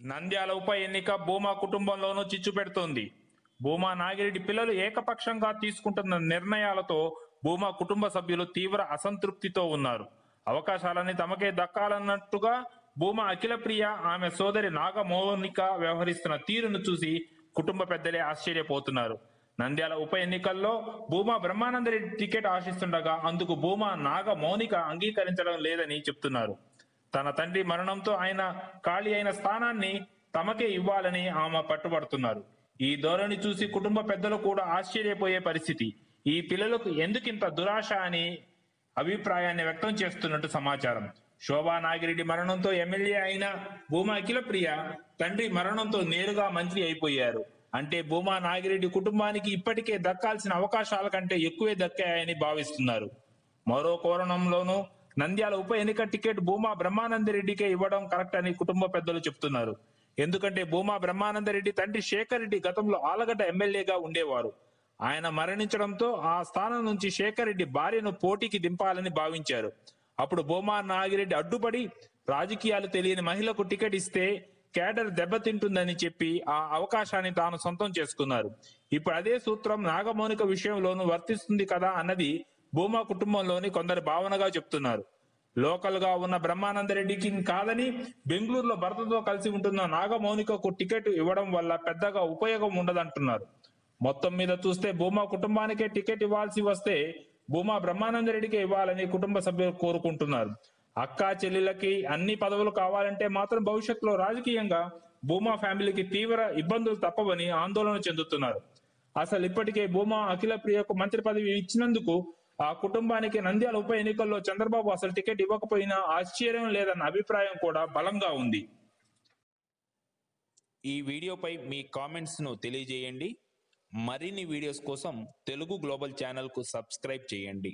నంద్యాల ఉప ఎన్నిక భూమా కుటుంబంలోనూ చిచ్చు పెడుతోంది. భూమా నాగిరెడ్డి పిల్లలు ఏకపక్షంగా తీసుకుంటున్న నిర్ణయాలతో భూమా కుటుంబ సభ్యులు తీవ్ర అసంతృప్తితో ఉన్నారు. అవకాశాలన్నీ తమకే దక్కాలన్నట్టుగా భూమా అఖిలప్రియ ఆమె సోదరి నాగమోహనిక వ్యవహరిస్తున్న తీరును చూసి కుటుంబ పెద్దలే ఆశ్చర్యపోతున్నారు. నంద్యాల ఉప ఎన్నికల్లో భూమా బ్రహ్మానందరెడ్డి టికెట్ ఆశిస్తుండగా అందుకు భూమా నాగమౌనిక అంగీకరించడం లేదని చెప్తున్నారు. తన తండ్రి మరణంతో ఆయన ఖాళీ అయిన స్థానాన్ని తమకే ఇవ్వాలని ఆమె పట్టుబడుతున్నారు. ఈ ధోరణి చూసి కుటుంబ పెద్దలు కూడా ఆశ్చర్యపోయే పరిస్థితి. ఈ పిల్లలకు ఎందుకింత దురాశ అని అభిప్రాయాన్ని వ్యక్తం చేస్తున్నట్టు సమాచారం. శోభా నాగిరెడ్డి మరణంతో ఎమ్మెల్యే అయిన భూమా అఖిలప్రియ తండ్రి మరణంతో నేరుగా మంత్రి అయిపోయారు. అంటే భూమా నాగిరెడ్డి కుటుంబానికి ఇప్పటికే దక్కాల్సిన అవకాశాల కంటే ఎక్కువే దక్కాయని భావిస్తున్నారు. మరో కోణంలోనూ నంద్యాల ఉప ఎన్నిక టికెట్ భూమా బ్రహ్మానందరెడ్డికే ఇవ్వడం కరెక్ట్ అని కుటుంబ పెద్దలు చెప్తున్నారు. ఎందుకంటే భూమా బ్రహ్మానందరెడ్డి తండ్రి శేఖర్ రెడ్డి గతంలో ఆలగడ్డ ఎమ్మెల్యేగా ఉండేవారు. ఆయన మరణించడంతో ఆ స్థానం నుంచి శేఖర్ రెడ్డి భార్యను పోటీకి దింపాలని భావించారు. అప్పుడు భూమా నాగిరెడ్డి అడ్డుపడి రాజకీయాలు తెలియని మహిళకు టికెట్ ఇస్తే కేడర్ దెబ్బతింటుందని చెప్పి ఆ అవకాశాన్ని తాను సొంతం చేసుకున్నారు. ఇప్పుడు అదే సూత్రం నాగమౌనిక విషయంలోనూ వర్తిస్తుంది కదా అన్నది భూమా కుటుంబంలోని కొందరు భావనగా చెప్తున్నారు. లోకల్గా ఉన్న బ్రహ్మానందరెడ్డికి కాదని బెంగళూరులో భర్తతో కలిసి ఉంటున్న నాగమౌనికకు టికెట్ ఇవ్వడం వల్ల పెద్దగా ఉపయోగం ఉండదంటున్నారు. మొత్తం మీద చూస్తే భూమా కుటుంబానికే టికెట్ ఇవ్వాల్సి వస్తే భూమా బ్రహ్మానందరెడ్డికే ఇవ్వాలని కుటుంబ సభ్యులు కోరుకుంటున్నారు. అక్క చెల్లెలకి అన్ని పదవులు కావాలంటే మాత్రం భవిష్యత్తులో రాజకీయంగా భూమా ఫ్యామిలీకి తీవ్ర ఇబ్బందులు తప్పవని ఆందోళన చెందుతున్నారు. అసలు ఇప్పటికే భూమా అఖిల ప్రియకు మంత్రి పదవి ఇచ్చినందుకు ఆ కుటుంబానికి నంద్యాల ఉప ఎన్నికల్లో చంద్రబాబు అసలు టికెట్ ఇవ్వకపోయినా ఆశ్చర్యం లేదన్న అభిప్రాయం కూడా బలంగా ఉంది. ఈ వీడియోపై మీ కామెంట్స్ను తెలియజేయండి. మరిన్ని వీడియోస్ కోసం తెలుగు గ్లోబల్ ఛానల్కు సబ్స్క్రైబ్ చేయండి.